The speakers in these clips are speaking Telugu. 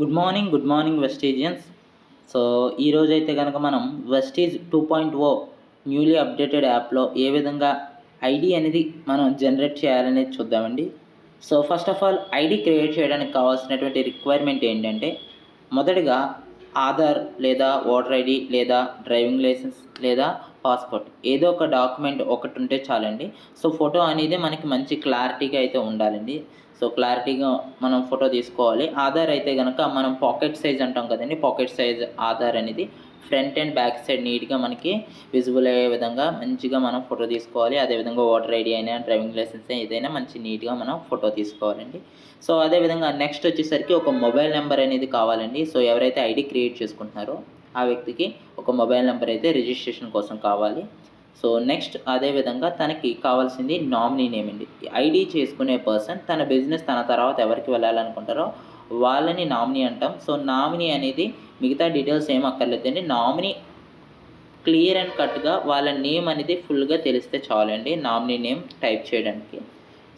Good morning good morning Vestigians so ఈరోజు అయితే కనుక మనం Vestige two point O newly updated యాప్లో ఏ విధంగా ఐడి అనేది మనం జనరేట్ చేయాలనేది చూద్దామండి. So first of all ID create చేయడానికి కావాల్సినటువంటి రిక్వైర్మెంట్ ఏంటంటే మొదటగా ఆధార్ లేదా ఓటర్ ఐడి లేదా డ్రైవింగ్ లైసెన్స్ లేదా పాస్పోర్ట్ ఏదో ఒక డాక్యుమెంట్ ఒకటి ఉంటే చాలండి. సో ఫోటో అనేది మనకి మంచి క్లారిటీగా అయితే ఉండాలండి. సో క్లారిటీగా మనం ఫోటో తీసుకోవాలి. ఆధార్ అయితే కనుక మనం పాకెట్ సైజ్ అంటాం కదండి. పాకెట్ సైజ్ ఆధార్ అనేది ఫ్రంట్ అండ్ బ్యాక్ సైడ్ నీట్గా మనకి విజిబుల్ అయ్యే విధంగా మంచిగా మనం ఫోటో తీసుకోవాలి. అదేవిధంగా ఓటర్ ఐడి అయినా డ్రైవింగ్ లైసెన్స్ ఏదైనా మంచి నీట్గా మనం ఫోటో తీసుకోవాలండి. సో అదేవిధంగా నెక్స్ట్ వచ్చేసరికి ఒక మొబైల్ నెంబర్ అనేది కావాలండి. సో ఎవరైతే ఐడి క్రియేట్ చేసుకుంటున్నారో ఆ వ్యక్తికి ఒక మొబైల్ నెంబర్ అయితే రిజిస్ట్రేషన్ కోసం కావాలి. సో నెక్స్ట్ అదేవిధంగా తనకి కావాల్సింది నామినీ నేమ్ అండి. ఐడి చేసుకునే పర్సన్ తన బిజినెస్ తన తర్వాత ఎవరికి వెళ్ళాలనుకుంటారో వాళ్ళని నామినీ అంటాం. సో నామినీ అనేది మిగతా డీటెయిల్స్ ఏం అక్కర్లేదండి. నామినీ క్లియర్ అండ్ కట్గా వాళ్ళ నేమ్ అనేది ఫుల్గా తెలిస్తే చాలండి నామినీ నేమ్ టైప్ చేయడానికి.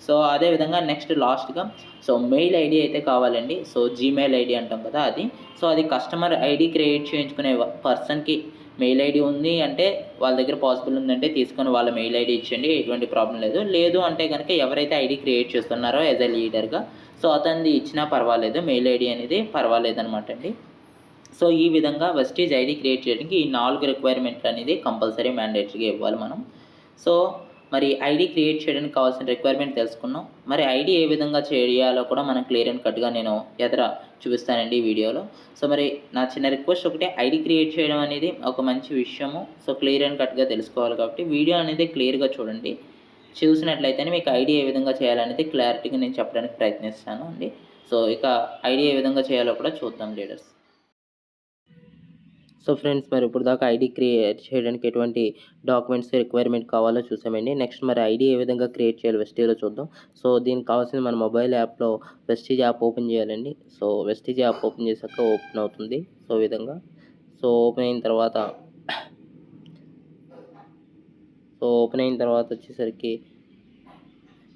సో అదేవిధంగా నెక్స్ట్ లాస్ట్గా సో మెయిల్ ఐడి అయితే కావాలండి. సో జీమెయిల్ ఐడి అంటాం కదా అది. సో అది కస్టమర్ ఐడి క్రియేట్ చేయించుకునే పర్సన్కి మెయిల్ ఐడి ఉంది అంటే వాళ్ళ దగ్గర పాసిబుల్ ఉందంటే తీసుకొని వాళ్ళ మెయిల్ ఐడి ఇచ్చండి ఎటువంటి ప్రాబ్లం లేదు. లేదు అంటే కనుక ఎవరైతే ఐడి క్రియేట్ చేస్తున్నారో యాజ్ ఎ లీడర్గా సో అతనిది ఇచ్చినా పర్వాలేదు మెయిల్ ఐడి అనేది పర్వాలేదు అనమాట అండి. సో ఈ విధంగా వెస్టీజ్ ఐడి క్రియేట్ చేయడానికి ఈ నాలుగు రిక్వైర్మెంట్లు అనేది కంపల్సరీ మ్యాండేటరీగా ఇవ్వాలి మనం. సో మరి ఐడి క్రియేట్ చేయడానికి కావాల్సిన రిక్వైర్మెంట్ తెలుసుకున్నాం. మరి ఐడి ఏ విధంగా చేయాలో కూడా మనం క్లియర్ అండ్ కట్గా నేను ఎదుర చూపిస్తానండి ఈ వీడియోలో. సో మరి నా చిన్న రిక్వెస్ట్ ఒకటే ఐడి క్రియేట్ చేయడం అనేది ఒక మంచి విషయము. సో క్లియర్ అండ్ కట్గా తెలుసుకోవాలి కాబట్టి వీడియో అనేది క్లియర్గా చూడండి. చూసినట్లయితేనే మీకు ఐడి ఏ విధంగా చేయాలనేది క్లారిటీగా నేను చెప్పడానికి ప్రయత్నిస్తాను అండి. సో ఇక ఐడి ఏ విధంగా చేయాలో కూడా చూద్దాం లీడర్స్ సో ఫ్రెండ్స్ మరి ఇప్పుడు దాకా ఐడి క్రియేట్ చేయడానికి ఎటువంటి డాక్యుమెంట్స్ రిక్వైర్మెంట్ కావాలో చూసామండి. నెక్స్ట్ మరి ఐడి ఏ విధంగా క్రియేట్ చేయాలి వెస్టీలో చూద్దాం. సో దీనికి కావాల్సింది మన మొబైల్ యాప్లో వెస్టీజ్ యాప్ ఓపెన్ చేయాలండి. సో వెస్టీజ్ యాప్ ఓపెన్ చేశాక ఓపెన్ అవుతుంది సో ఈ విధంగా. సో ఓపెన్ అయిన తర్వాత సో ఓపెన్ అయిన తర్వాత వచ్చేసరికి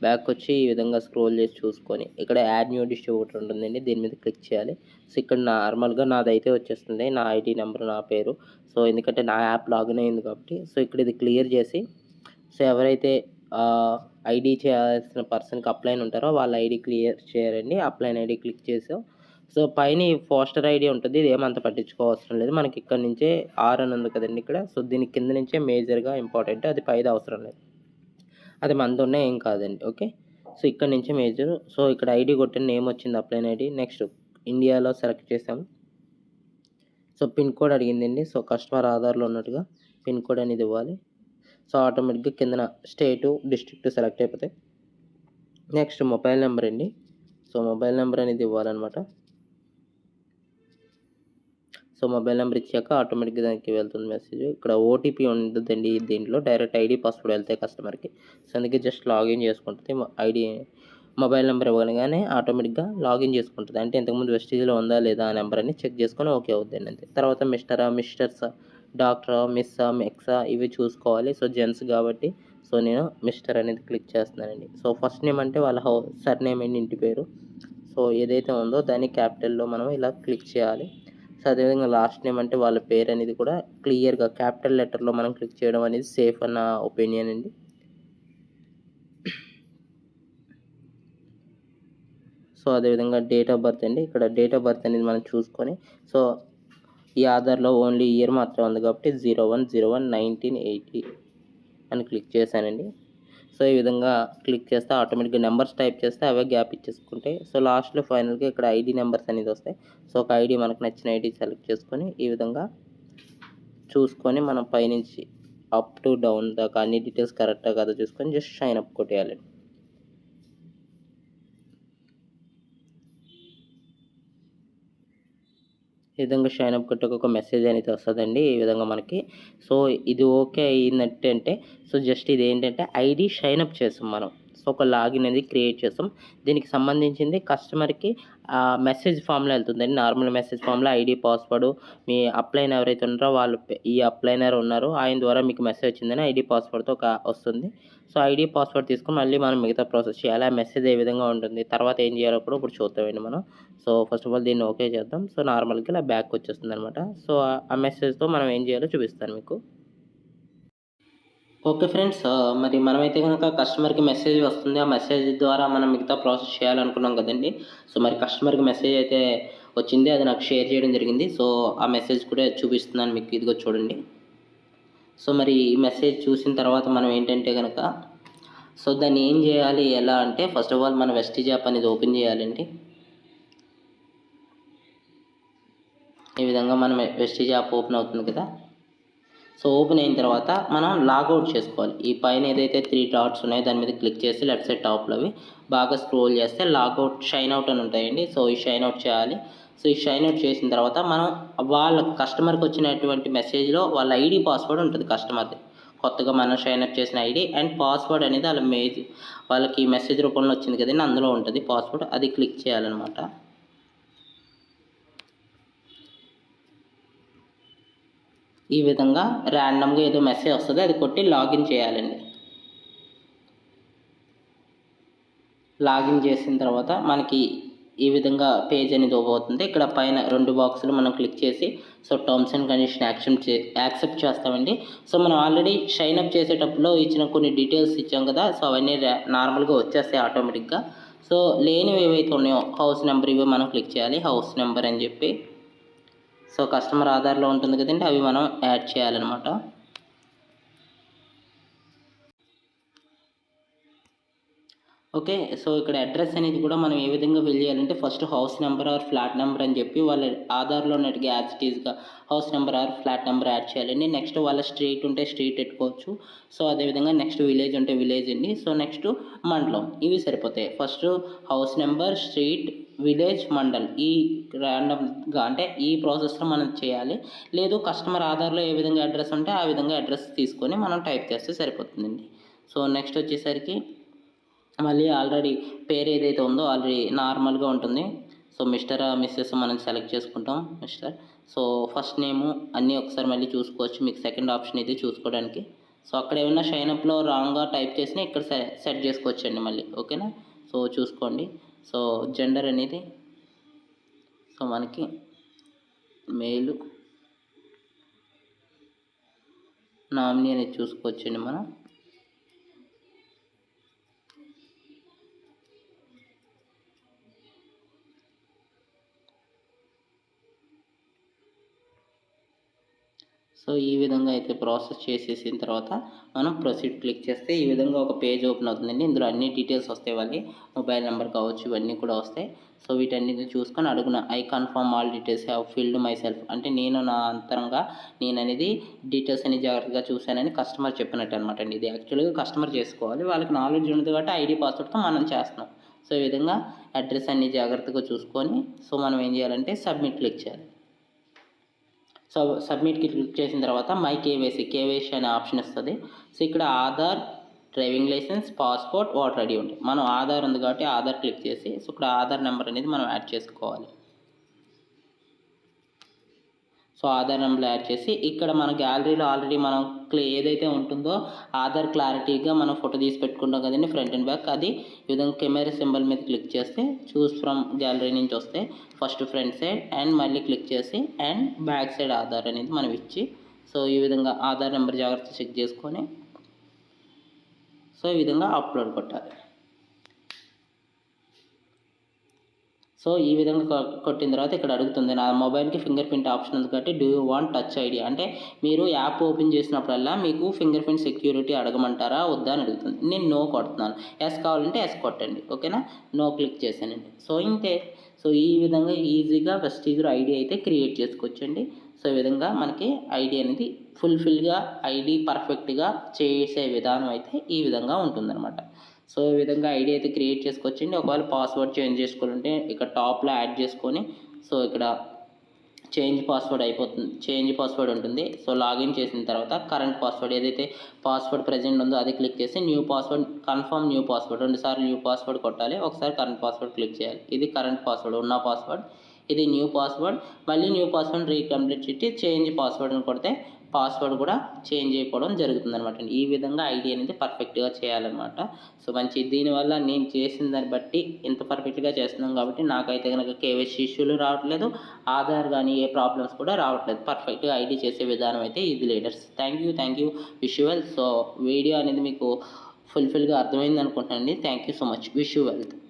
బ్యాక్ వచ్చి ఈ విధంగా స్క్రోల్ చేసి చూసుకొని ఇక్కడ యాడ్ న్యూ డిస్ట్రిబ్యూటర్ ఉంటుందండి దీని మీద క్లిక్ చేయాలి. సో ఇక్కడ నార్మల్గా నాదైతే వచ్చేస్తుంది నా ఐడి నెంబర్ నా పేరు. సో ఎందుకంటే నా యాప్ లాగిన్ అయింది కాబట్టి సో ఇక్కడ ఇది క్లియర్ చేసి సో ఎవరైతే ఐడి చేయాల్సిన పర్సన్కి అప్లైన్ ఉంటారో వాళ్ళ ఐడి క్లియర్ చేయాలండి. అప్లైన్ ఐడి క్లిక్ చేసాం. సో పైన పోస్టర్ ఐడి ఉంటుంది ఇది ఏమంత పట్టించుకోవసరం లేదు. మనకి ఇక్కడ నుంచే ఆర్ అని ఉంది కదండి ఇక్కడ. సో దీని కింద నుంచే మేజర్గా ఇంపార్టెంట్ అది పైది అవసరం లేదు. అది మనతోనే ఏం కాదండి ఓకే? సో ఇక్కడ నుంచి మేజర్ సో ఇక్కడ ఐడి కొట్టిన నేమ్ వచ్చింది అప్లైన్ ఐడి. నెక్స్ట్ ఇండియాలో సెలెక్ట్ చేసాం సో పిన్ కోడ్ అడిగిందండి. సో కస్టమర్ ఆధార్లో ఉన్నట్టుగా పిన్ కోడ్ అనేది ఇవ్వాలి. సో ఆటోమేటిక్గా కిందన స్టేటు డిస్ట్రిక్ట్ సెలెక్ట్ అయిపోతాయి. నెక్స్ట్ మొబైల్ నెంబర్ అండి. సో మొబైల్ నెంబర్ అనేది ఇవ్వాలన్నమాట. సో మొబైల్ నెంబర్ ఇచ్చాక ఆటోమేటిక్గా దానికి వెళ్తుంది మెసేజ్. ఇక్కడ ఓటీపీ ఉండదండి దీంట్లో. డైరెక్ట్ ఐడి పాస్వర్డ్ వెళ్తాయి కస్టమర్కి. సో అందుకే జస్ట్ లాగిన్ చేసుకుంటుంది. ఐడి మొబైల్ నెంబర్ ఇవ్వగానే ఆటోమేటిక్గా లాగిన్ చేసుకుంటుంది. అంటే ఇంతకుముందు వెస్టేజ్లో ఉందా లేదా ఆ నెంబర్ అని చెక్ చేసుకొని ఓకే అవుతుంది అంతే. తర్వాత మిస్టరా మిస్టర్సా డాక్టరా మిస్సా మెక్సా ఇవి చూసుకోవాలి. సో జెంట్స్ కాబట్టి సో నేను మిస్టర్ అనేది క్లిక్ చేస్తున్నానండి. సో ఫస్ట్ నేమ్ అంటే వాళ్ళ హౌ సర్ నేమ్ అండి ఇంటి పేరు. సో ఏదైతే ఉందో దాన్ని క్యాపిటల్లో మనం ఇలా క్లిక్ చేయాలి. సో అదేవిధంగా లాస్ట్ నేమ్ అంటే వాళ్ళ పేరు అనేది కూడా క్లియర్గా క్యాపిటల్ లెటర్లో మనం క్లిక్ చేయడం అనేది సేఫ్ అన్న ఒపీనియన్ అండి. సో అదేవిధంగా డేట్ ఆఫ్ బర్త్ అండి. ఇక్కడ డేట్ ఆఫ్ బర్త్ అనేది మనం చూసుకొని సో ఈ ఆధార్లో ఓన్లీ ఇయర్ మాత్రమే ఉంది కాబట్టి zero one zero one nineteen eighty అని క్లిక్ చేశానండి. సో ఈ విధంగా క్లిక్ చేస్తే ఆటోమేటిక్గా నెంబర్స్ టైప్ చేస్తే అవే గ్యాప్ ఇచ్చేసుకుంటాయి సో లాస్ట్లో ఫైనల్గా ఇక్కడ ఐడి నెంబర్స్ అనేది వస్తాయి. సో ఒక ఐడి మనకు నచ్చిన ఐడి సెలెక్ట్ చేసుకొని ఈ విధంగా చూసుకొని మనం పైనుంచి అప్ టు డౌన్ దాకా అన్ని డీటెయిల్స్ కరెక్ట్గా కదా చూసుకొని జస్ట్ షైన్ అప్ కొట్టేయాలండి. ఈ విధంగా షైన్ అప్ కొట్టాక ఒక మెసేజ్ అనేది వస్తుందండి ఈ విధంగా మనకి. సో ఇది ఓకే అయిందంటే అంటే సో జస్ట్ ఇది ఏంటంటే ఐడి షైన్ అప్ చేస్తాం మనం. సో ఒక లాగిన్ అనేది క్రియేట్ చేస్తాం. దీనికి సంబంధించింది కస్టమర్కి మెసేజ్ ఫామ్లో వెళ్తుందండి. నార్మల్ మెసేజ్ ఫామ్లో ఐడి పాస్వర్డ్ మీ అప్లైన్ ఎవరైతే ఉన్నారో వాళ్ళు ఈ అప్లైనర్ ఉన్నారో ఆయన ద్వారా మీకు మెసేజ్ వచ్చిందని ఐడి పాస్వర్డ్తో ఒక వస్తుంది. సో ఐడి పాస్వర్డ్ తీసుకొని మళ్ళీ మనం మిగతా ప్రాసెస్ చేయాలి. ఆ మెసేజ్ ఏ విధంగా ఉంటుంది తర్వాత ఏం చేయాలో కూడా ఇప్పుడు చూద్దామండి మనం. సో ఫస్ట్ ఆఫ్ ఆల్ దీన్ని ఓకే చేద్దాం. సో నార్మల్కి ఇలా బ్యాక్ వచ్చేస్తుంది అనమాట సో ఆ మెసేజ్తో మనం ఏం చేయాలో చూపిస్తాను మీకు. ఓకే ఫ్రెండ్స్ మరి మనమైతే కనుక కస్టమర్కి మెసేజ్ వస్తుంది. ఆ మెసేజ్ ద్వారా మనం మిగతా ప్రాసెస్ చేయాలనుకున్నాం కదండి. సో మరి కస్టమర్కి మెసేజ్ అయితే వచ్చింది. అది నాకు షేర్ చేయడం జరిగింది. సో ఆ మెసేజ్ కూడా చూపిస్తున్నాను మీకు. ఇదిగో చూడండి. సో మరి ఈ మెసేజ్ చూసిన తర్వాత మనం ఏంటంటే కనుక సో దాన్ని ఏం చేయాలి? ఎలా అంటే ఫస్ట్ ఆఫ్ ఆల్ మన వెస్టిజ్ యాప్ అనేది ఓపెన్ చేయాలండి. ఈ విధంగా మనం వెస్టిజ్ యాప్ ఓపెన్ అవుతుంది కదా. సో ఓపెన్ అయిన తర్వాత మనం లాగౌట్ చేసుకోవాలి. ఈ పైన ఏదైతే త్రీ డాట్స్ ఉన్నాయో దాని మీద క్లిక్ చేసి లెఫ్ట్ సైడ్ టాప్లో అవి బాగా స్క్రోల్ చేస్తే లాగౌట్ షైన్ అవుట్ అని ఉంటాయండి. సో ఈ షైన్ అవుట్ చేయాలి. సో ఈ షైన్ అవుట్ చేసిన తర్వాత మనం వాళ్ళ కస్టమర్కి వచ్చినటువంటి మెసేజ్లో వాళ్ళ ఐడి పాస్వర్డ్ ఉంటుంది కస్టమర్ది కొత్తగా మనం షైన్ అప్ చేసిన ఐడి అండ్ పాస్వర్డ్ అనేది వాళ్ళ మేజ్ వాళ్ళకి మెసేజ్ రూపంలో వచ్చింది కదండి అందులో ఉంటుంది పాస్వర్డ్ అది క్లిక్ చేయాలన్నమాట. ఈ విధంగా ర్యాండమ్గా ఏదో మెసేజ్ వస్తుంది అది కొట్టి లాగిన్ చేయాలండి. లాగిన్ చేసిన తర్వాత మనకి ఈ విధంగా పేజ్ అనేది ఇవ్వబోతుంది అవుతుంది. ఇక్కడ పైన రెండు బాక్సులు మనం క్లిక్ చేసి so terms and condition accept చే యాక్సెప్ట్ చేస్తామండి. సో మనం ఆల్రెడీ షైన్ అప్ చేసేటప్పుడు ఇచ్చిన కొన్ని డీటెయిల్స్ ఇచ్చాం కదా సో అవన్నీ నార్మల్గా వచ్చేస్తాయి ఆటోమేటిక్గా సో లేనివి ఏవైతే ఉన్నాయో హౌస్ నెంబర్ ఇవి మనం క్లిక్ చేయాలి. హౌస్ నెంబర్ అని చెప్పి సో కస్టమర్ ఆధార్లో ఉంటుంది కదండి అవి మనం యాడ్ చేయాలన్నమాట. ఓకే సో ఇక్కడ అడ్రస్ అనేది కూడా మనం ఏ విధంగా ఫిల్ చేయాలంటే first house number or flat number అని చెప్పి వాళ్ళ ఆధార్లో ఉన్నట్టుగా యాజ్ ఇట్ ఈస్గా house number or flat number add చేయాలండి. నెక్స్ట్ వాళ్ళ స్ట్రీట్ ఉంటే స్ట్రీట్ పెట్టుకోవచ్చు. సో అదేవిధంగా నెక్స్ట్ విలేజ్ ఉంటే విలేజ్ అండి. సో నెక్స్ట్ మండలం ఇవి సరిపోతాయి. First house number street village mandal. ఈ ర్యాండమ్గా అంటే ఈ ప్రాసెస్లో మనం చేయాలి. లేదు కస్టమర్ ఆధార్లో ఏ విధంగా అడ్రస్ ఉంటే ఆ విధంగా అడ్రస్ తీసుకొని మనం టైప్ చేస్తే సరిపోతుందండి. సో నెక్స్ట్ వచ్చేసరికి మళ్ళీ ఆల్రెడీ పేరు ఏదైతే ఉందో ఆల్రెడీ నార్మల్గా ఉంటుంది. సో మిస్టర్ మిస్సెస్ మనం సెలెక్ట్ చేసుకుంటాం మిస్టర్ సో ఫస్ట్ నేము అన్నీ ఒకసారి మళ్ళీ చూసుకోవచ్చు. మీకు సెకండ్ ఆప్షన్ ఇది చూసుకోవడానికి. సో అక్కడ ఏమైనా షైనప్లో రాంగ్గా టైప్ చేసినా ఇక్కడ సె సెట్ చేసుకోవచ్చండి మళ్ళీ. ఓకేనా? సో చూసుకోండి. సో జెండర్ అనేది సో మనకి మేలు నామినీ అనేది చూసుకోవచ్చండి మనం. సో ఈ విధంగా అయితే ప్రాసెస్ చేసేసిన తర్వాత మనం ప్రొసీడ్ క్లిక్ చేస్తే ఈ విధంగా ఒక పేజ్ ఓపెన్ అవుతుందండి. ఇందులో అన్ని డీటెయిల్స్ వస్తాయి వాళ్ళకి. మొబైల్ నెంబర్ కావచ్చు ఇవన్నీ కూడా వస్తాయి. సో వీటన్నిటిని చూసుకొని అడుగున I confirm all details have filled myself. అంటే నేను నా అంతరంగా నేను అనేది డీటెయిల్స్ అని జాగ్రత్తగా చూశానని కస్టమర్ చెప్పినట్టు అనమాట అండి. ఇది యాక్చువల్గా కస్టమర్ చేసుకోవాలి. వాళ్ళకి నాలెడ్జ్ ఉండదు కాబట్టి ఐడి పాస్వర్డ్తో మనం చేస్తున్నాం. సో ఈ విధంగా అడ్రస్ అన్ని జాగ్రత్తగా చూసుకొని సో మనం ఏం చేయాలంటే సబ్మిట్ క్లిక్ చేయాలి. సో సబ్మిట్కి క్లిక్ చేసిన తర్వాత మై కేవైసీ కేవైసీ అనే ఆప్షన్ వస్తుంది. సో ఇక్కడ Aadhaar driving licence passport voter ID ఉంటాయి. మనం ఆధార్ ఉంది కాబట్టి ఆధార్ క్లిక్ చేసి సో ఇక్కడ ఆధార్ నెంబర్ అనేది మనం యాడ్ చేసుకోవాలి. సో ఆధార్ నెంబర్ యాడ్ చేసి ఇక్కడ మన గ్యాలరీలో ఆల్రెడీ మనం క్లే ఏదైతే ఉంటుందో ఆధార్ క్లారిటీగా మనం ఫోటో తీసి పెట్టుకుంటాం కదండి ఫ్రంట్ అండ్ బ్యాక్. అది ఈ విధంగా కెమెరా సింబల్ మీద క్లిక్ చేస్తే చూస్ ఫ్రమ్ గ్యాలరీ నుంచి వస్తే ఫస్ట్ ఫ్రంట్ సైడ్ అండ్ మళ్ళీ క్లిక్ చేసి అండ్ బ్యాక్ సైడ్ ఆధార్ అనేది మనం ఇచ్చి సో ఈ విధంగా ఆధార్ నెంబర్ జాగ్రత్త చెక్ చేసుకొని సో ఈ విధంగా అప్లోడ్ కొట్టాలి. సో ఈ విధంగా కొట్టిన తర్వాత ఇక్కడ అడుగుతుంది నా మొబైల్కి ఫింగర్ ప్రింట్ ఆప్షన్ ఉంది కాబట్టి do you want touch ID? అంటే మీరు యాప్ ఓపెన్ చేసినప్పుడల్లా మీకు ఫింగర్ ప్రింట్ సెక్యూరిటీ అడగమంటారా వద్దా అని అడుగుతుంది. నేను నో కొడుతున్నాను. ఎస్ కావాలంటే ఎస్ కొట్టండి ఓకేనా? నో క్లిక్ చేశానండి. సో ఇంతే. సో ఈ విధంగా ఈజీగా వెస్టీజర్ ఐడి అయితే క్రియేట్ చేసుకోవచ్చండి. సో ఈ విధంగా మనకి ఐడి అనేది ఫుల్ఫిల్గా ఐడి పర్ఫెక్ట్గా చేసే విధానం అయితే ఈ విధంగా ఉంటుందన్నమాట. సో ఈ విధంగా ఐడి అయితే క్రియేట్ చేసుకోవచ్చండి. ఒకవేళ పాస్వర్డ్ చేంజ్ చేసుకోవాలంటే ఇక్కడ టాప్లో యాడ్ చేసుకొని సో ఇక్కడ చేంజ్ పాస్వర్డ్ అయిపోతుంది చేంజ్ పాస్వర్డ్ ఉంటుంది. సో లాగిన్ చేసిన తర్వాత కరెంట్ పాస్వర్డ్ ఏదైతే పాస్వర్డ్ ప్రజెంట్ ఉందో అది క్లిక్ చేసి new password confirm new password రెండుసార్లు న్యూ పాస్వర్డ్ కొట్టాలి. ఒకసారి కరెంట్ పాస్వర్డ్ క్లిక్ చేయాలి. ఇది కరెంట్ పాస్వర్డ్ ఉన్న పాస్వర్డ్. ఇది న్యూ పాస్వర్డ్. మళ్ళీ న్యూ పాస్వర్డ్ రీకంప్లీట్ చేసి చేంజ్ పాస్వర్డ్ అని కొడితే పాస్వర్డ్ కూడా చేంజ్ అయిపోవడం జరుగుతుంది అనమాట ఈ విధంగా ఐడి అనేది పర్ఫెక్ట్గా చేయాలన్నమాట. సో మంచి దీనివల్ల నేను చేసిన దాన్ని బట్టి ఇంత పర్ఫెక్ట్గా చేస్తున్నాం కాబట్టి నాకైతే కనుక కేవైసీ ఇష్యూలు రావట్లేదు ఆధార్ కానీ ఏ ప్రాబ్లమ్స్ కూడా రావట్లేదు. పర్ఫెక్ట్గా ఐడి చేసే విధానం అయితే ఇది leaders thank you thank you visual so video అనేది మీకు ఫుల్ఫిల్గా అర్థమైంది అనుకుంటానండి thank you so much visual wealth